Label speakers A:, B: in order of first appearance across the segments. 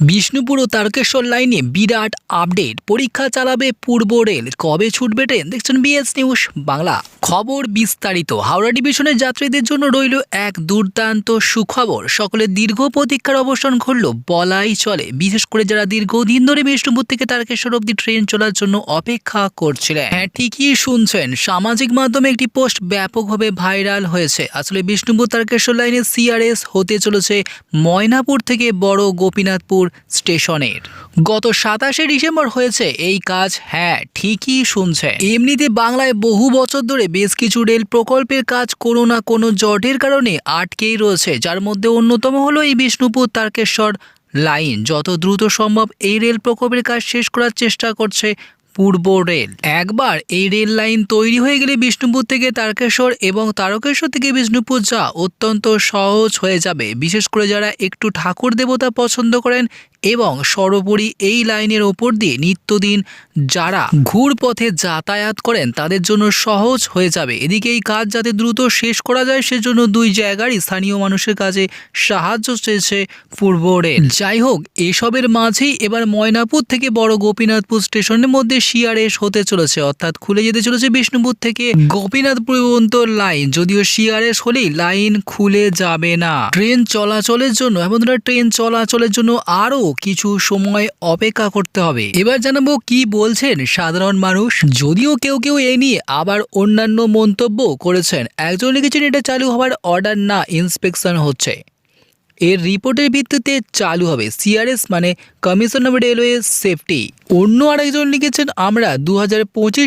A: বিষ্ণুপুর ও তারকেশ্বর লাইনে বিরাট আপডেট। পরীক্ষা চালাবে পূর্ব রেল। কবে ছুটবে ট্রেন? দেখছেন বিএস নিউজ বাংলা। খবর বিস্তারিত। হাওড়া ডিভিশনের যাত্রীদের জন্য রইল এক দুর্দান্ত সুখবর। সকলের দীর্ঘ প্রতীক্ষার অবসান ঘটল, বলাই চলে। বিশেষ করে যারা দীর্ঘদিন ধরে বিষ্ণুপুর থেকে তারকেশ্বর অব্দি ট্রেন চলার জন্য অপেক্ষা করছিলেন। হ্যাঁ ঠিকই শুনছেন। সামাজিক মাধ্যমে একটি পোস্ট ব্যাপকভাবে ভাইরাল হয়েছে। আসলে বিষ্ণুপুর তারকেশ্বর লাইনে সিআরএস হতে চলেছে ময়নাপুর থেকে বড় গোপীনাথপুর স্টেশনের। গত সাতাশে ডিসেম্বর হয়েছে এই কাজ। হ্যাঁ ঠিকই শুনছেন। এমনিতে বাংলায় বহু বছর ধরে বেশ কিছু রেল প্রকল্পের কাজ কোনো না কোনো জটের কারণে আটকেই রয়েছে, যার মধ্যে অন্যতম হলো এই বিষ্ণুপুর তারকেশ্বর লাইন। যত দ্রুত সম্ভব এই রেল প্রকল্পের কাজ শেষ করার চেষ্টা করছে পূর্ব রেল। একবার এই রেল লাইন তৈরি হয়ে গেলে বিষ্ণুপুর থেকে তারকেশ্বর এবং তারকেশ্বর থেকে বিষ্ণুপুর যা অত্যন্ত সহজ হয়ে যাবে। বিশেষ করে যারা একটু ঠাকুর দেবতা পছন্দ করেন এবং সর্বোপরি এই লাইনের ওপর দিয়ে নিত্যদিন যারা ঘুরপথে যাতায়াত করেন, তাদের জন্য সহজ হয়ে যাবে। এদিকে এই কাজ যাতে দ্রুত শেষ করা যায়, সেজন্য দুই জায়গার স্থানীয় মানুষের কাছে সাহায্য চেয়েছে পূর্ব রেল। যাই হোক, এসবের মাঝেই এবার ময়নাপুর থেকে বড় গোপীনাথপুর স্টেশনের মধ্যে সিআরএস হতে চলেছে। অর্থাৎ খুলে যেতে চলেছে বিষ্ণুপুর থেকে গোপীনাথপুর পর্যন্ত লাইন। যদিও সিআরএস হলেই লাইন খুলে যাবে না। ট্রেন চলাচলের জন্য এবং ট্রেন চলাচলের জন্য আরও কিছু সময় অপেক্ষা করতে হবে। এবার জানাব কি বলছেন, সাধারণ মানুষ, যদিও কেউ কেউ এ নিয়ে আবার অন্যান্য মন্তব্য করেছেন। একজন লিখেছেন, এটা চালু হওয়ার অর্ডার না ইন্সপেকশন হচ্ছে। এর রিপোর্টের ভিত্তিতে চালু হবে। সিআরএস মানে কমিশন অফ রেলওয়ে সেফটি অন্য আরেকজন লিখেছেন, আমরা দু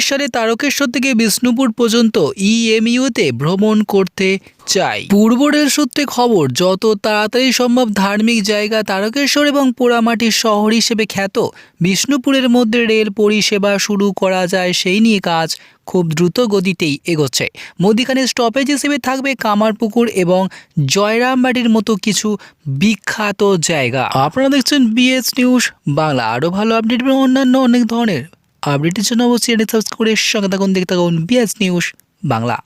A: সালে তারকেশ্বর থেকে বিষ্ণুপুর পর্যন্ত ইএমইউতে ভ্রমণ করতে চাই। পূর্ব রেল সূত্রে খবর, যত তাড়াতাড়ি সম্ভব ধার্মিক জায়গা তারকেশ্বর এবং পোড়ামাটির শহর হিসেবে খ্যাত। বিষ্ণুপুরের মধ্যে রেল পরিষেবা শুরু করা যায় সেই নিয়ে কাজ খুব দ্রুত গতিতেই এগোচ্ছে। মধ্যিখানে স্টপেজ হিসেবে থাকবে কামারপুকুর এবং জয়রামবাটির মতো কিছু বিখ্যাত জায়গা। আপনারা দেখছেন বিএস নিউজ বাংলা। আরও ভালো আপডেট এবং অন্যান্য অনেক ধরনের আপডেটের জন্য অবশ্যই সাবস্ক্রাইব করে সঙ্গে থাকুন। দেখতে থাকুন বিএস নিউজ বাংলা।